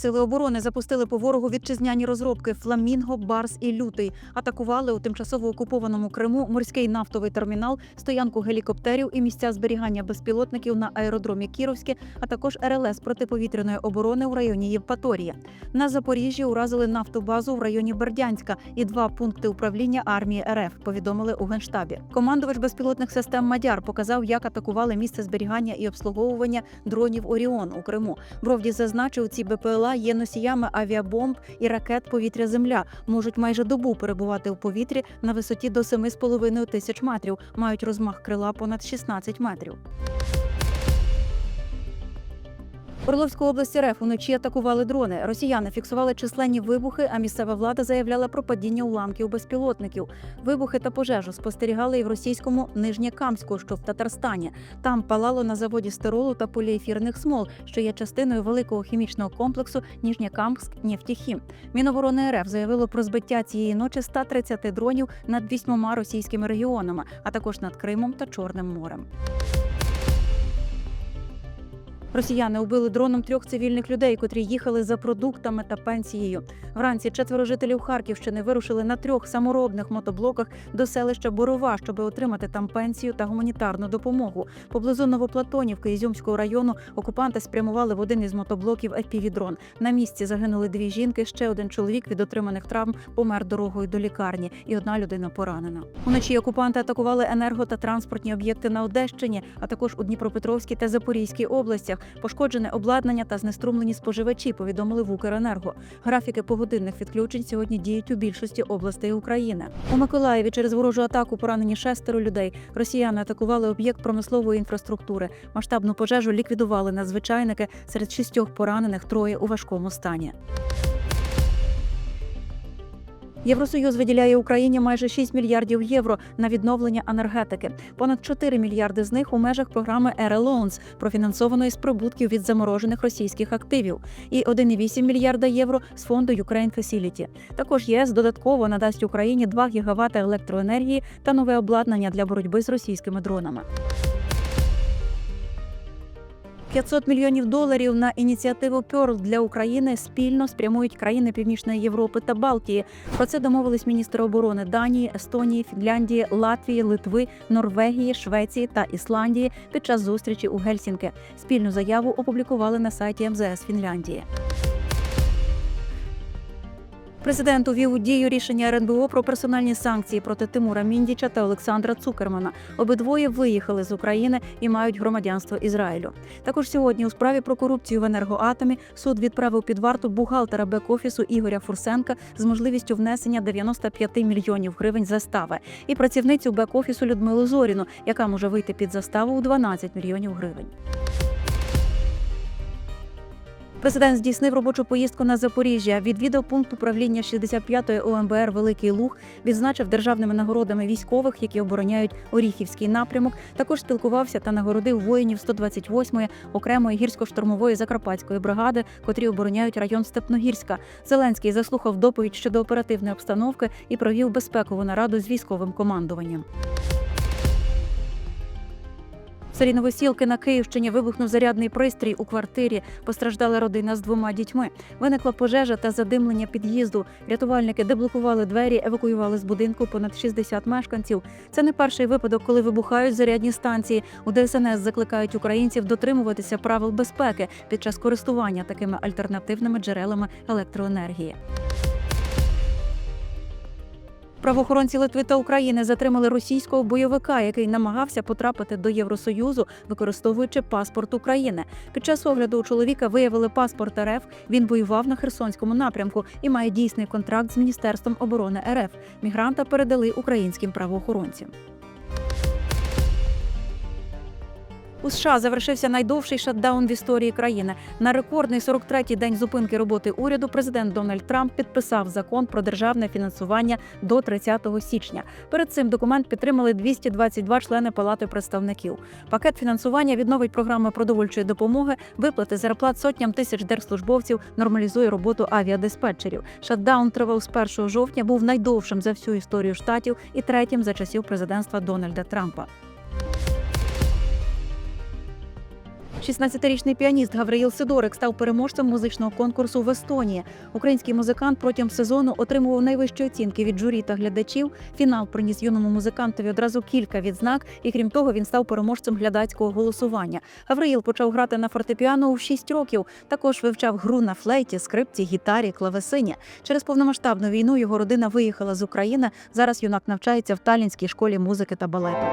Сили оборони запустили по ворогу вітчизняні розробки Фламінго, Барс і Лютий. Атакували у тимчасово окупованому Криму морський нафтовий термінал, стоянку гелікоптерів і місця зберігання безпілотників на аеродромі Кіровське, а також РЛС протиповітряної оборони у районі Євпаторія. На Запоріжжі уразили нафтобазу в районі Бердянська і два пункти управління армії РФ. Повідомили у генштабі. Командувач безпілотних систем Мадяр показав, як атакували місце зберігання і обслуговування дронів Оріон у Криму. Бровді зазначив, ці БПЛА є носіями авіабомб і ракет повітря-земля. Можуть майже добу перебувати у повітрі на висоті до 7,5 тисяч метрів. Мають розмах крила понад 16 метрів. Орловську область РФ уночі атакували дрони. Росіяни фіксували численні вибухи, а місцева влада заявляла про падіння уламків безпілотників. Вибухи та пожежу спостерігали і в російському Нижнєкамську, що в Татарстані. Там палало на заводі стиролу та поліефірних смол, що є частиною великого хімічного комплексу Ніжнєкамськ нефтехім. Міноборони РФ заявило про збиття цієї ночі 130 дронів над вісьмома російськими регіонами, а також над Кримом та Чорним морем. Росіяни убили дроном трьох цивільних людей, котрі їхали за продуктами та пенсією. Вранці четверо жителів Харківщини вирушили на трьох саморобних мотоблоках до селища Борова, щоб отримати там пенсію та гуманітарну допомогу. Поблизу Новоплатонівки Ізюмського району окупанти спрямували в один із мотоблоків епівідрон. На місці загинули дві жінки. Ще один чоловік від отриманих травм помер дорогою до лікарні, і одна людина поранена. Уночі окупанти атакували енерго та транспортні об'єкти на Одещині, а також у Дніпропетровській та Запорізькій областях. Пошкоджене обладнання та знеструмлені споживачі. Повідомили в Укренерго. Графіки погодинних відключень сьогодні діють у більшості областей України. У Миколаєві через ворожу атаку поранені шестеро людей. Росіяни атакували об'єкт промислової інфраструктури. Масштабну пожежу ліквідували надзвичайники. Серед шістьох поранених троє у важкому стані. Євросоюз виділяє Україні майже 6 мільярдів євро на відновлення енергетики. Понад 4 мільярди з них у межах програми «Air профінансованої з прибутків від заморожених російських активів, і 1,8 мільярда євро з фонду Ukraine Facility. Також ЄС додатково надасть Україні 2 гігавати електроенергії та нове обладнання для боротьби з російськими дронами. 500 мільйонів доларів на ініціативу Пьорл для України спільно спрямують країни Північної Європи та Балтії. Про це домовились міністри оборони Данії, Естонії, Фінляндії, Латвії, Литви, Норвегії, Швеції та Ісландії під час зустрічі у Гельсінки. Спільну заяву опублікували на сайті МЗС Фінляндії. Президент увів у дію рішення РНБО про персональні санкції проти Тимура Міндіча та Олександра Цукермана. Обидвоє виїхали з України і мають громадянство Ізраїлю. Також сьогодні у справі про корупцію в енергоатомі суд відправив під варту бухгалтера бек-офісу Ігоря Фурсенка з можливістю внесення 95 мільйонів гривень застави і працівницю бек-офісу Людмилу Зоріну, яка може вийти під заставу у 12 мільйонів гривень. Президент здійснив робочу поїздку на Запоріжжя, відвідав пункт управління 65-ї ОМБР Великий Луг, відзначив державними нагородами військових, які обороняють Оріхівський напрямок. Також спілкувався та нагородив воїнів 128-ї окремої гірсько-штурмової закарпатської бригади, котрі обороняють район Степногірська. Зеленський заслухав доповідь щодо оперативної обстановки і провів безпекову нараду з військовим командуванням. Селі Новосілки на Київщині вибухнув зарядний пристрій у квартирі. Постраждала родина з двома дітьми. Виникла пожежа та задимлення під'їзду. Рятувальники деблокували двері, евакуювали з будинку понад 60 мешканців. Це не перший випадок, коли вибухають зарядні станції. У ДСНС закликають українців дотримуватися правил безпеки під час користування такими альтернативними джерелами електроенергії. Правоохоронці Литви та України затримали російського бойовика, який намагався потрапити до Євросоюзу, використовуючи паспорт України. Під час огляду у чоловіка виявили паспорт РФ. Він воював на Херсонському напрямку і має дійсний контракт з Міністерством оборони РФ. Мігранта передали українським правоохоронцям. У США завершився найдовший шатдаун в історії країни. На рекордний 43-й день зупинки роботи уряду президент Дональд Трамп підписав закон про державне фінансування до 30 січня. Перед цим документ підтримали 222 члени Палати представників. Пакет фінансування відновить програми продовольчої допомоги, виплати зарплат сотням тисяч держслужбовців, нормалізує роботу авіадиспетчерів. Шатдаун тривав з 1 жовтня, був найдовшим за всю історію штатів і третім за часів президентства Дональда Трампа. 16-річний піаніст Гавриїл Сидорик став переможцем музичного конкурсу в Естонії. Український музикант протягом сезону отримував найвищі оцінки від журі та глядачів. Фінал приніс юному музикантові одразу кілька відзнак, і крім того, він став переможцем глядацького голосування. Гавриїл почав грати на фортепіано у 6 років. Також вивчав гру на флейті, скрипці, гітарі, клавесині. Через повномасштабну війну його родина виїхала з України. Зараз юнак навчається в Талінській школі музики та балету.